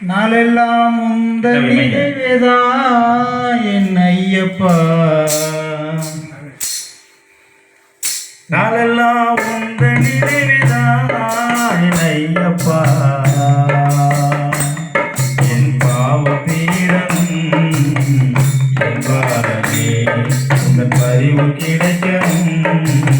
நாளெல்லாம் உந்த நினைவேதா? என் ஐயப்பா. நாளெல்லாம் உந்த நினைவேதா? என் ஐயப்பா. என் பாவ தீரம் என் பாரமே. உங்கள் பதிவு கிடைக்கும்.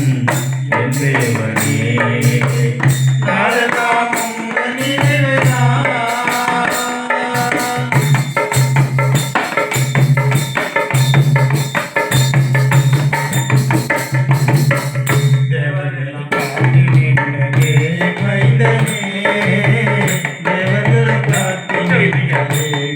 Gracias.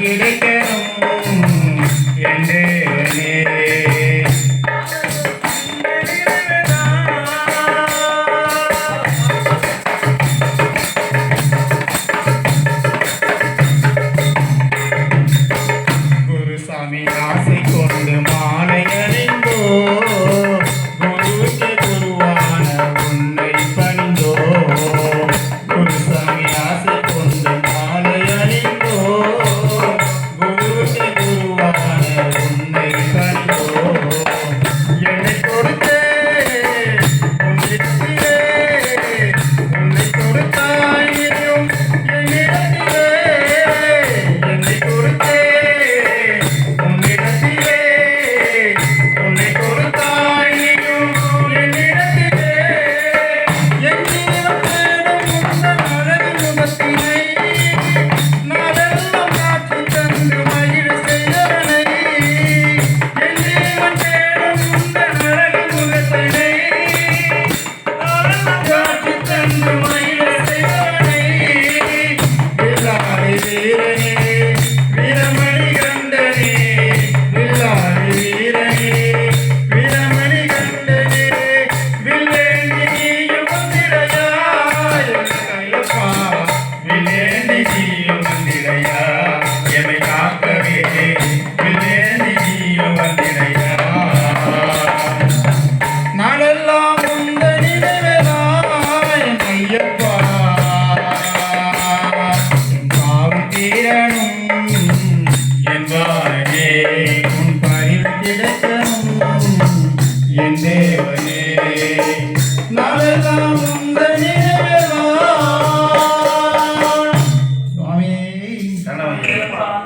கிடைக்கணும் என் தேவனே குருசாமி ஆசை கொண்டு